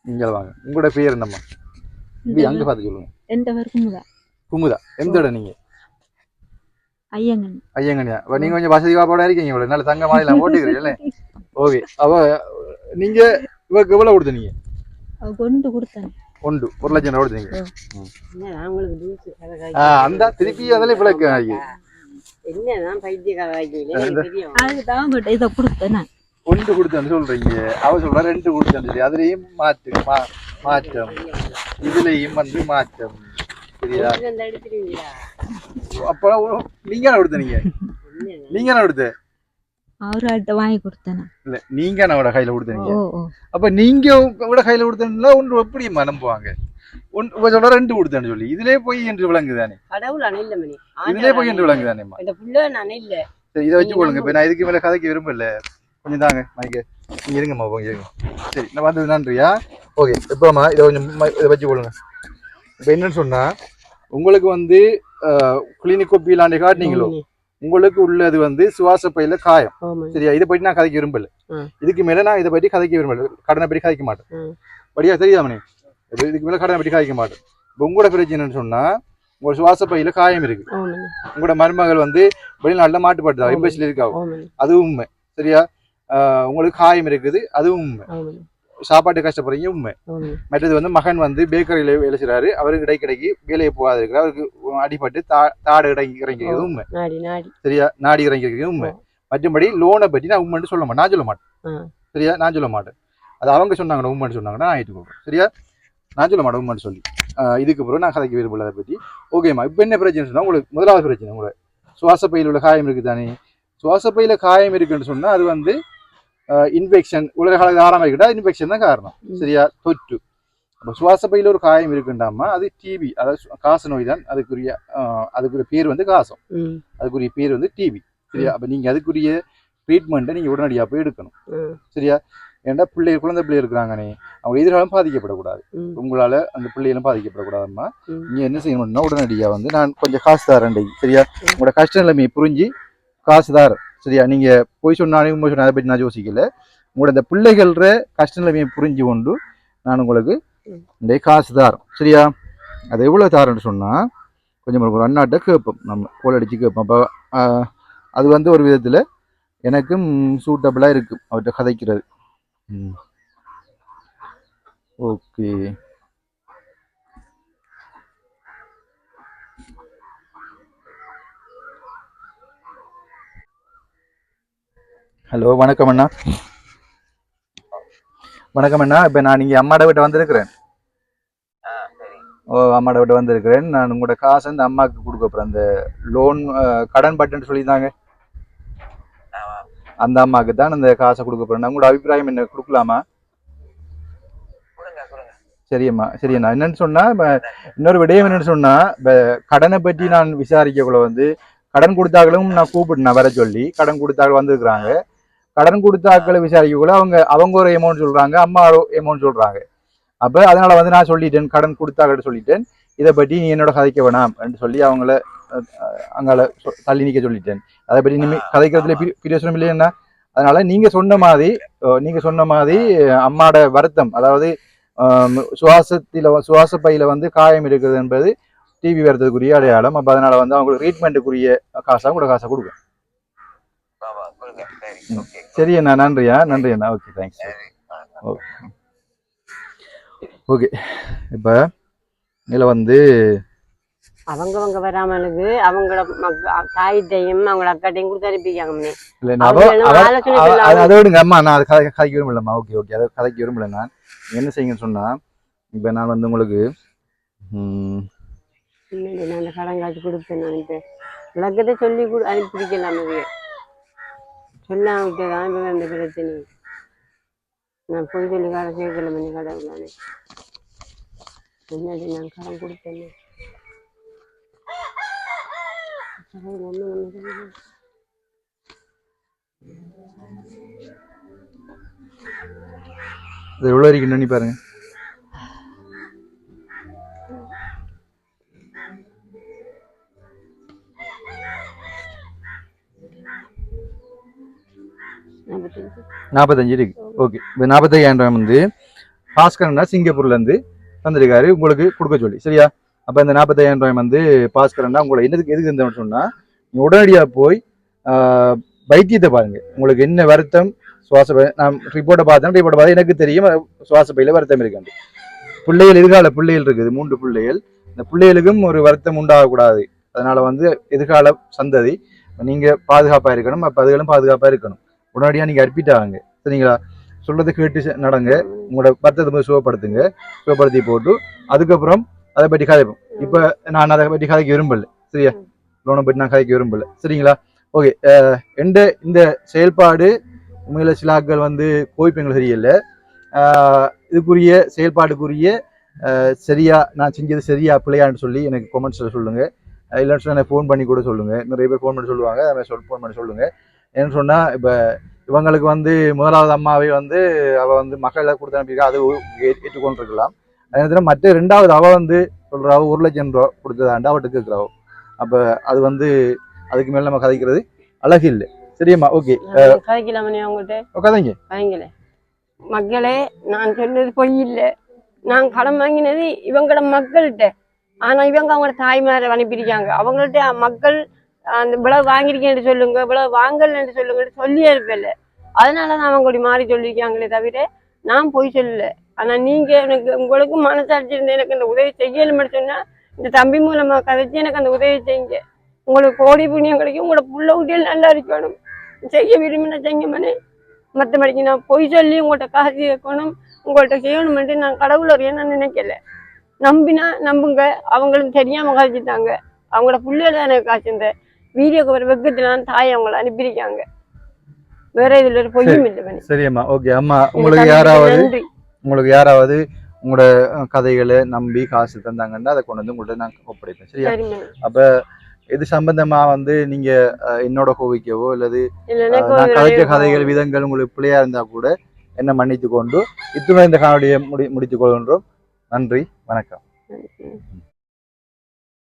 இங்கே வாங்க. உங்களோட பேர் என்னம்மா? இப்படி அங்கே பார்த்து சொல்லுங்க. எந்த பேர் குமுதா. குமுதா. எந்த இடம் நீங்க? ஐயங்கன் ஐயங்கனியா அப்ப நீங்க கொஞ்சம் வசதி வாப்பாடா இருக்கீங்க இவ்வளவு. நல்ல தங்க மாலையெல்லாம் போட்டுக்கிறீங்கல்ல ஓகே. அவ நீங்க இவக்கு எவ்வளவு கொடுத்தீங்க? கொண்டு கொடுத்தேன். ஒன்று ஒரு லட்சம் ரூபா கொடுத்தீங்க அந்த திருப்பி அதில் இவ்வளவு ஆகி. ஒன்று கொடுத்தேன்னு சொல்றீங்க. அவ சொல்ற ரெண்டு கொடுத்தேன்னு சொல்லி. அதுலயும் மாற்று மா மாற்றம். இதுலயும் வந்து மாற்றம். சரியா? அப்ப நீங்க கொடுத்தீங்க? நீங்க கொடுத்த? அவராள்கிட்ட வாங்கி கொடுத்தேன்? நான். இல்ல நீங்க என்னோட கையில கொடுத்தீங்க அப்ப நீங்க உங்களோட கையில கொடுத்தீங்கன்னா ஒன்று எப்படிம்மா நம்புவாங்க? ஒன்று சொல்ற ரெண்டு கொடுத்தேன்னு சொல்லி. இதுலயே போய் என்று விளங்குதானே? கடவுள் அணையில மணி இதுலயே போய் என்று விளங்குதானேம்மா? இந்த புள்ள நான் இல்ல சரி இதை வச்சு கொள்ளுங்க. இப்ப நான் இதுக்கு மேல கதைக்கு விரும்பல கொஞ்சம் தாங்க மைக்கு. நீங்க இருங்கம்மா போங்க இருங்க சரி நான் வந்தது நன்றியா? ஓகே இப்போம்மா இதை கொஞ்சம் இதை வச்சு கொள்ளுங்க. இப்போ என்னன்னு சொன்னா உங்களுக்கு வந்து கிளினிக் கொப்பிலாண்டி காட்டினீங்களோ? உங்களுக்கு உள்ளது வந்து சுவாச பையில காயம். சரியா? இதை பற்றி நான் கதைக்க விரும்பல. இதுக்கு மேல நான் இதை பற்றி கதைக்க விரும்பல. கடனை பற்றி கதைக்க மாட்டேன். படியா தெரியுதா மணி? இதுக்கு மேல கடனை பற்றி கதைக்க மாட்டேன். இப்போ உங்களோட பிரச்சனைன்னு சொன்னா உங்க சுவாச பையில காயம் இருக்கு. உங்களோட மருமகள் வந்து வெளிநாட்டுல மாட்டுப்பட்டதா. எம்பசில இருக்கா ஆமா அதுவும் உண்மை. சரியா? உங்களுக்கு காயம் இருக்குது. அதுவும் உண்மை. சாப்பாட்டு கஷ்டப்படுறீங்க உண்மை. மற்றது வந்து மகன் வந்து பேக்கரியில வேலை செய்றாரு அவருக்கு இடைக்கிடைக்கு வேலையை போகாது இருக்கிறார் அவருக்கு அடிபட்டு தா தாடு இறங்கி இறங்கிக்கிறது உண்மை. சரியா? நாடி இறங்கிக்கிறது உண்மை. மற்றபடி லோனை பற்றி நான் உண்மைன்னு சொல்ல மாட்டேன். நான் சொல்ல மாட்டேன். சரியா? நான் சொல்ல மாட்டேன். அது அவங்க சொன்னாங்கன்னா உண்மைன்னு சொன்னாங்கன்னா நான் ஏற்றுக்கொள்றேன். சரியா? நான் சொல்ல மாட்டேன் உண்மைன்னு சொல்லி. இதுக்கு பிறகு நான் கதைக்க விரும்பல அதை பற்றி. ஓகேம்மா இப்போ என்ன பிரச்சனை சொன்னா உங்களுக்கு முதலாவது பிரச்சனை உங்களுக்கு சுவாச பையில் உள்ள காயம் இருக்குது தானே சுவாச பையில காயம் இருக்குன்னு சொன்னா அது வந்து இன்ஃபெக்ஷன் உலக காலத்தில் ஆரம்பிக்கிட்டா இன்ஃபெக்ஷன் தான் காரணம். சரியா தொற்று அப்போ சுவாச பையில ஒரு காயம் இருக்குண்டாமா அது டிபி அதாவது காச நோய் தான் அதுக்குரிய அதுக்குரிய பேர் வந்து காசம் அதுக்குரிய பேர் வந்து டிபி சரியா அப்போ நீங்க அதுக்குரிய ட்ரீட்மெண்ட்டை நீங்க உடனடியாக போய் எடுக்கணும். சரியா ஏன்டா பிள்ளை குழந்தை பிள்ளை இருக்கிறாங்கனே அவங்க எதிர்காலம் பாதிக்கப்படக்கூடாது உங்களால அந்த பிள்ளைகளும் பாதிக்கப்படக்கூடாதும்மா ம். நீங்க என்ன செய்யணும்னா உடனடியாக வந்து நான் கொஞ்சம் காசு தரேன். சரியா உங்களோட கஷ்ட நிலைமையை புரிஞ்சு காசு தரேன் சரியா? நீங்க போய் சொன்னாலும் உண்மை சொன்ன அதை பற்றி நான் யோசிக்கல. உங்களோட இந்த பிள்ளைகள கஷ்ட நிலைமையை புரிஞ்சு கொண்டு நான் உங்களுக்கு. இந்த காசு தரேன் சரியா? அது எவ்வளோ தாரேன்னு சொன்னா கொஞ்சம் ஒரு அண்ணாட்ட கேட்போம். நம்ம கோல் அடிச்சு கேட்போம். அப்போ அது வந்து ஒரு விதத்தில் எனக்கும் சூட்டபிளாக இருக்கும் அவர்கிட்ட கதைக்கிறது. ஓகே. ஹலோ வணக்கம் அண்ணா. வணக்கம் அண்ணா. இப்போ நான் இங்கே அம்மாட வீட்டை வந்திருக்கிறேன். ஓ அம்மாட வீட்டை வந்திருக்கிறேன். நான் உங்களோட காசு அந்த அம்மாவுக்கு கொடுக்க போகிறேன் அந்த லோன் கடன் பட்டுன்னு சொல்லியிருந்தாங்க. அந்த அம்மாவுக்கு தான் அந்த காசை கொடுக்க போகிறேன் உங்களோட அபிப்பிராயம் என்ன? கொடுக்கலாமா? சரியம்மா சரியண்ணா என்னன்னு சொன்னால் இப்போ இன்னொரு விடயம் என்னன்னு சொன்னால் இப்போ கடனை பற்றி நான் விசாரிக்கக்குள்ள வந்து கடன் கொடுத்தாக்களும் நான் கூப்பிட்டேன் வர சொல்லி கடன் கொடுத்தாக்கள் வந்திருக்கிறாங்க. கடன் கொடுத்தாக்களை விசாரிக்கக்குள்ள அவங்க அவங்க ஒரு அமௌண்ட் சொல்றாங்க அம்மா ஒரு அமௌண்ட் சொல்றாங்க. அப்ப அதனால வந்து நான் சொல்லிட்டேன் கடன் கொடுத்தாக்கிட்ட சொல்லிட்டேன். இதை பற்றி நீ என்னோட கதைக்க வேணாம் அப்படின்னு சொல்லி அவங்கள அங்கால தள்ளி நிக்க சொல்லிட்டேன். அதை பற்றி இனிமே கதைக்கிறதுல பிரி- பிரியோசனம் இல்லையா அதனால நீங்க சொன்ன மாதிரி நீங்க சொன்ன மாதிரி அம்மாட வருத்தம் அதாவது சுவாசத்தில சுவாச பையில வந்து காயம் இருக்குது என்பது டிவி வரதுக்குரிய அடையாளம். அப்ப அதனால வந்து அவங்களுக்கு ட்ரீட்மெண்ட்டுக்குரிய காசாக கூட காசை கொடுக்கும் சரி அண்ணா நன்றியா? நன்றி அண்ணா. ஓகே தேங்க்ஸ் ஓகே ஓகே இப்போ இதில் வந்து அவங்கவங்க வராமலுக்கு அவங்களோட தாயத்தையும் அவங்களோட அக்காட்டையும் கொடுத்து அனுப்பிக்காங்க நான் அது- விடுங்க அம்மா நான் அது கதை கதைக்க விரும்பலம்மா ஓகே ஓகே அதை கதைக்க விரும்பல நான். என்ன செய்யுங்கன்னு சொன்னா இப்போ நான் வந்து உங்களுக்கு நான் அந்த கடன் காசு கொடுப்பேன் நினைப்பேன் விளக்கத்தை சொல்லி கொடு அனுப்பிக்கலாம் அது சொல்லாம விட்டதான் இப்போ அந்த பிரச்சனை. நான் போய் சொல்லி கடை சேர்க்கல மணி கடை நானே என்னது நான் கடன் கொடுத்தேன் இது எவ்வளோ வரைக்கும் நினைப்பாருங்க நாற்பத்தஞ்சு. இருக்கு ஓகே இப்போ நாற்பத்தையாயிரம் வந்து பாஸ்கரன்னா சிங்கப்பூர்ல இருந்து தந்திருக்காரு உங்களுக்கு கொடுக்க சொல்லி. சரியா? அப்போ இந்த நாற்பத்தையாயிரம் ரூபாய் வந்து பாஸ்கரன்னா உங்களை என்னதுக்கு எதுக்கு இருந்தோம்னு சொன்னால் நீ உடனடியாக போய் வைத்தியத்தை பாருங்க. உங்களுக்கு என்ன வருத்தம்? சுவாச நான் ரிப்போர்ட்டை பார்த்தேன். ரிப்போர்ட்டை பார்த்தா எனக்கு தெரியும். சுவாச பையில வருத்தம் இருக்காது. பிள்ளைகள் எதிர்கால பிள்ளைகள் இருக்குது. மூன்று பிள்ளைகள். இந்த பிள்ளைகளுக்கும் ஒரு வருத்தம் உண்டாகக்கூடாது. அதனால வந்து எதிர்கால சந்ததி. நீங்கள் பாதுகாப்பாக இருக்கணும். அப்போ அதுகளும் பாதுகாப்பாக இருக்கணும். உடனடியா நீங்க அட்மிட் ஆகுங்க. சரிங்களா சொல்றதை கேட்டு நடங்க. உங்களோட பத்தத்தை போய் சுகப்படுத்துங்க. சுகப்படுத்தி போட்டு அதுக்கப்புறம் அதை பற்றி கதைப்போம் இப்ப நான் அதை பற்றி கதைக்க விரும்பல. சரியா? லோனை பற்றி நான் கதைக்க விரும்பல. சரிங்களா? ஓகே எந்த இந்த செயல்பாடு உண்மையில சில ஆட்கள் வந்து கோய்ப்பெங்களுக்கு தெரியல ஆஹ் இதுக்குரிய செயல்பாடுக்குரிய சரியா நான் செஞ்சது சரியா பிள்ளையான்னு சொல்லி எனக்கு கொமெண்ட்ஸில் சொல்லுங்க. அஹ் இல்லைன்னு எனக்கு ஃபோன் பண்ணி கூட சொல்லுங்க. நிறைய பேர் ஃபோன் பண்ணி சொல்லுவாங்க. அதை மாதிரி சொல் ஃபோன் பண்ணி சொல்லுங்க. ஏன்னு சொன்னா இப்போ இவங்களுக்கு வந்து முதலாவது அம்மாவை வந்து அவ வந்து மக்களை கொடுத்து அனுப்பியிருக்கா அது ஏற்றுக்கொண்டிருக்கலாம். அதே நேரத்தில் மற்ற ரெண்டாவது அவ வந்து சொல்றாவோ ஒரு லட்சம் ரூபா கொடுத்ததாண்டா அவட்ட கேட்குறாவோ அப்போ அது வந்து அதுக்கு மேல நம்ம கதைக்கிறது அழகு இல்லை. சரியாம்மா? ஓகே. நான் கதைக்கலாமனே அவங்கள்ட்ட? கதைங்க. வாங்கிக்கல மக்களே நான் சொன்னது பொய் இல்லை. நான் கடன் வாங்கினது இவங்களோட மக்கள்கிட்ட. ஆனா இவங்க அவங்களோட தாய்மாரை அனுப்பியிருக்காங்க. அவங்கள்ட்ட மக்கள் அந்த இவ்வளவு வாங்கியிருக்கேன்னு சொல்லுங்க இவ்வளவு வாங்கலன்னு சொல்லுங்க சொல்லியே இருப்பேன்ல அதனால தான் அவங்க கூட மாறி சொல்லியிருக்காங்களே தவிர நான் பொய் சொல்லல. ஆனா நீங்க எனக்கு உங்களுக்கு மனசாட்சி இருந்து எனக்கு இந்த உதவி செய்யணும்னு சொன்னா இந்த தம்பி மூலமா கதைச்சு எனக்கு அந்த உதவி செய்யுங்க. உங்களுக்கு கோடி புண்ணியம் கிடைக்கும் உங்களோட புள்ள குட்டிகள் நல்லா இருக்கணும். செய்ய விரும்பின செய்யுமனே மற்றபடிக்கு நான் பொய் சொல்லி உங்கள்கிட்ட காசு கேட்கணும் உங்கள்கிட்ட செய்யணும்ட்டு நான் கடவுள் ஒரு நான் நினைக்கல. நம்பினா நம்புங்க அவங்களும் தெரியாம காய்ச்சிட்டாங்க. அவங்களோட புள்ளையில தான் எனக்கு காய்ச்சிருந்தேன் வீடியோக்கு வர வெக்கத்துல தான் தாய் அவங்கள அனுப்பியிருக்காங்க. வேற இதுல ஒரு பொய்யும் இல்லை சரியம்மா ஓகே அம்மா உங்களுக்கு யாராவது உங்களுக்கு யாராவது உங்களோட கதைகளை நம்பி காசு தந்தாங்கன்னா அதை கொண்டு வந்து உங்கள்ட்ட நான் ஒப்படைப்பேன். சரியா? அப்ப இது சம்பந்தமா வந்து நீங்க என்னோட கோவிக்கவோ அல்லது நான் கதைச்ச கதைகள் விதங்கள் உங்களுக்கு பிள்ளையா இருந்தா கூட என்ன மன்னித்து கொண்டு இத்துடன் இந்த காணொலியை முடி முடித்துக் கொள்கின்றோம் நன்றி வணக்கம்.